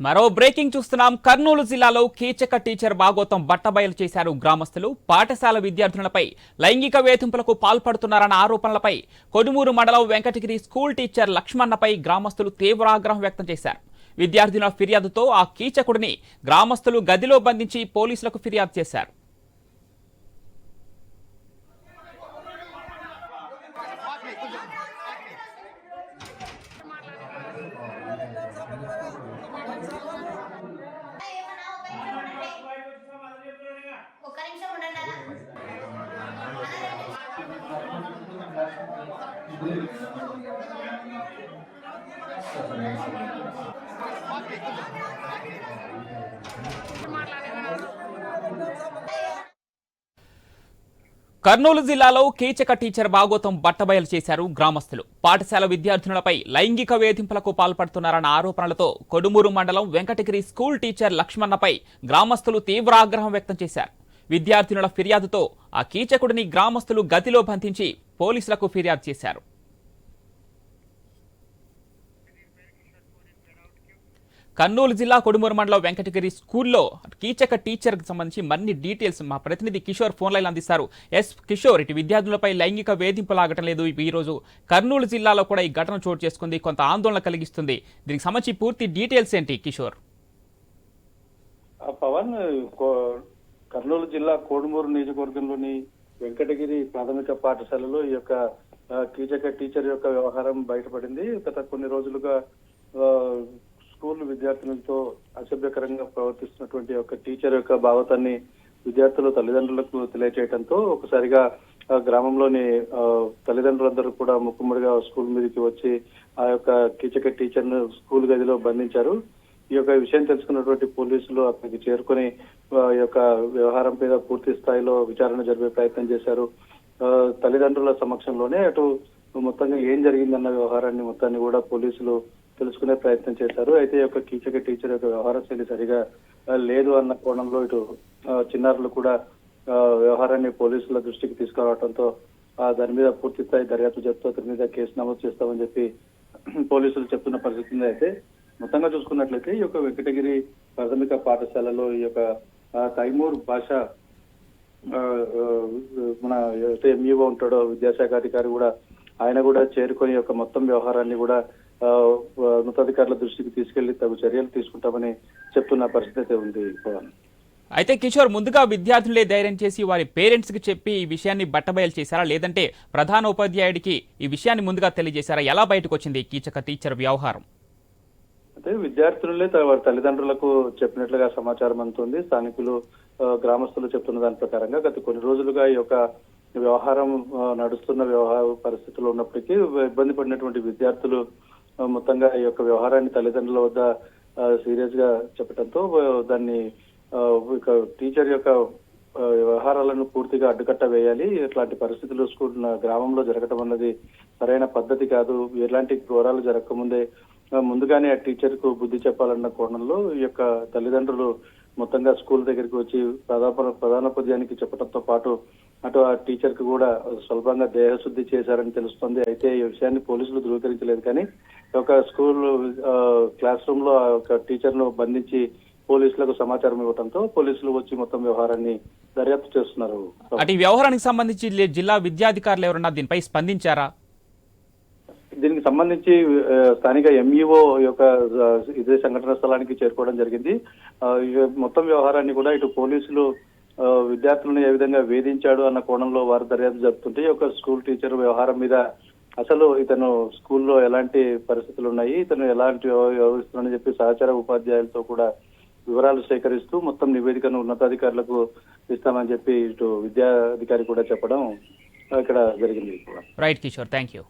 మరో బ్రేకింగ్ చూస్తున్నాం. కర్నూలు జిల్లాలో కీచక టీచర్ భాగోతం బట్టబయలు చేశారు గ్రామస్తులు. పాఠశాల విద్యార్థులపై లైంగిక వేధింపులకు పాల్పడుతున్నారన్న ఆరోపణలపై కొడుమూరు మండలం వెంకటగిరి స్కూల్ టీచర్ లక్ష్మణపై గ్రామస్తులు తీవ్ర ఆగ్రహం వ్యక్తం చేశారు. విద్యార్థుల ఫిర్యాదుతో ఆ కీచకుడిని గ్రామస్తులు గదిలో బంధించి పోలీసులకు ఫిర్యాదు చేశారు. కర్నూలు జిల్లాలో కీచక టీచర్ భాగోతం బట్టబయలు చేశారు గ్రామస్తులు. పాఠశాల విద్యార్థినులపై లైంగిక వేధింపులకు పాల్పడుతున్నారన్న ఆరోపణలతో కొడుమూరు మండలం వెంకటగిరి స్కూల్ టీచర్ లక్ష్మణపై గ్రామస్తులు తీవ్ర ఆగ్రహం వ్యక్తం చేశారు. విద్యార్థినుల ఫిర్యాదుతో ఆ కీచకుడిని గ్రామస్తులు గతిలో బంధించి పోలీసులకు ఫిర్యాదు చేశారు. కర్నూలు జిల్లా కొడుమూరు మండలం వెంకటగిరి స్కూల్లో కీచక టీచర్కి సంబంధించి మరిన్ని డీటెయిల్స్ మా ప్రతినిధి కిషోర్ ఫోన్ లైన్ అందిస్తారు. ఎస్ కిషోర్ ఇటు విద్యార్థులపై లైంగిక వేధింపులు ఆగటం లేదు. ఈ రోజు కర్నూలు జిల్లాలో కూడా ఈ ఘటన చోటు చేసుకుంది. కొంత ఆందోళన కలిగిస్తుంది. దీనికి సంబంధించి పూర్తి డీటెయిల్స్ ఏంటి కిషోర్? పవన్ కర్నూలు జిల్లా కోడుమూరు నియోజకవర్గంలోని వెంకటగిరి ప్రాథమిక పాఠశాలలో ఈ యొక్క కీచక టీచర్ యొక్క వ్యవహారం బయటపడింది. గత కొన్ని రోజులుగా స్కూల్ విద్యార్థులతో అసభ్యకరంగా ప్రవర్తిస్తున్నటువంటి ఒక టీచర్ యొక్క భావతాన్ని విద్యార్థులు తల్లిదండ్రులకు తెలియచేయడంతో ఒకసారిగా గ్రామంలోని తల్లిదండ్రులందరూ కూడా ముక్కుమ్మడిగా స్కూల్ మీదకి వచ్చి ఆ యొక్క కీచక టీచర్ను స్కూల్ గదిలో బంధించారు. ఈ యొక్క విషయం తెలుసుకున్నటువంటి పోలీసులు అక్కడికి చేరుకొని ఈ యొక్క వ్యవహారం మీద పూర్తి స్థాయిలో విచారణ జరిపే ప్రయత్నం చేశారు. ఆ, తల్లిదండ్రుల సమక్షంలోనే అటు మొత్తంగా ఏం జరిగిందన్న వ్యవహారాన్ని మొత్తాన్ని కూడా పోలీసులు తెలుసుకునే ప్రయత్నం చేశారు. అయితే ఈ యొక్క కీచక టీచర్ యొక్క వ్యవహార శైలి సరిగా లేదు అన్న కోణంలో ఇటు చిన్నారులు కూడా వ్యవహారాన్ని పోలీసుల దృష్టికి తీసుకురావడంతో ఆ, దాని మీద పూర్తి స్థాయి దర్యాప్తు జరుపుతూ అతని మీద కేసు నమోదు చేస్తామని చెప్పి పోలీసులు చెప్తున్న పరిస్థితి అయితే మొత్తంగా చూసుకున్నట్లయితే ఈ యొక్క వెంకటగిరి ప్రాథమిక పాఠశాలలో ఈ యొక్క తైమూర్ భాష మన ఎంఈఓ ఉంటాడో విద్యాశాఖ అధికారి కూడా ఆయన కూడా చేరుకొని యొక్క మొత్తం వ్యవహారాన్ని కూడా ఉన్నతాధికారుల దృష్టికి తీసుకెళ్ళి తగు చర్యలు తీసుకుంటామని చెప్తున్న పరిస్థితి ఉంది పవన్. అయితే కిషోర్ ముందుగా విద్యార్థులే ధైర్యం చేసి వారి పేరెంట్స్కి చెప్పి ఈ విషయాన్ని బట్టబయలు చేశారా? లేదంటే ప్రధాన ఉపాధ్యాయుడికి ఈ విషయాన్ని ముందుగా తెలియజేశారా? ఎలా బయటకు వచ్చింది కీచక టీచర్ వ్యవహారం? అయితే విద్యార్థులే త- వారి తల్లిదండ్రులకు చెప్పినట్లుగా సమాచారం అందుతుంది. స్థానికులు గ్రామస్తులు చెప్తున్న దాని ప్రకారంగా గత కొన్ని రోజులుగా ఈ యొక్క వ్యవహారం నడుస్తున్న వ్యవహార పరిస్థితులు ఉన్నప్పటికీ ఇబ్బంది పడినటువంటి విద్యార్థులు మొత్తంగా ఈ యొక్క వ్యవహారాన్ని తల్లిదండ్రుల వద్ద సీరియస్గా చెప్పడంతో దాన్ని ఇక టీచర్ యొక్క వ్యవహారాలను పూర్తిగా అడ్డుకట్ట వేయాలి. ఇట్లాంటి పరిస్థితులు స్కూల్ గ్రామంలో జరగటం అన్నది సరైన పద్ధతి కాదు. ఎలాంటి ఘోరాలు జరగకముందే ముందుగానే ఆ టీచర్కు బుద్ధి చెప్పాలన్న కోణంలో ఈ యొక్క తల్లిదండ్రులు మొత్తంగా స్కూల్ దగ్గరికి వచ్చి ప్రధాన ప్రధానోపాధ్యాయునికి చెప్పడంతో పాటు అటు ఆ టీచర్కు కూడా స్వల్పంగా దేహశుద్ధి చేశారని తెలుస్తుంది. అయితే ఈ విషయాన్ని పోలీసులు ధృవీకరించలేదు. కానీ ఒక స్కూల్ క్లాస్ రూమ్లో ఆ యొక్క టీచర్ను బంధించి పోలీసులకు సమాచారం ఇవ్వడంతో పోలీసులు వచ్చి మొత్తం వ్యవహారాన్ని దర్యాప్తు చేస్తున్నారు. అటు ఈ వ్యవహారానికి సంబంధించి జిల్లా విద్యాధికారులు ఎవరన్నా దీనిపై స్పందించారా? సంబంధించి స్థానిక ఎంఈఓ యొక్క ఇదే సంఘటన స్థలానికి చేరుకోవడం జరిగింది. మొత్తం వ్యవహారాన్ని కూడా ఇటు పోలీసులు విద్యార్థులను ఏ విధంగా వేధించాడు అన్న కోణంలో వారు దర్యాప్తు జరుపుతుంటే ఒక స్కూల్ టీచర్ వ్యవహారం మీద అసలు ఇతను స్కూల్లో ఎలాంటి పరిస్థితులు ఉన్నాయి ఇతను ఎలాంటి వ్యవహరిస్తున్నాడని చెప్పి సహచార ఉపాధ్యాయులతో కూడా వివరాలు సేకరిస్తూ మొత్తం నివేదికను ఉన్నతాధికారులకు ఇస్తామని చెప్పి ఇటు విద్యాధికారి కూడా చెప్పడం ఇక్కడ జరిగింది. Right Kishore thank you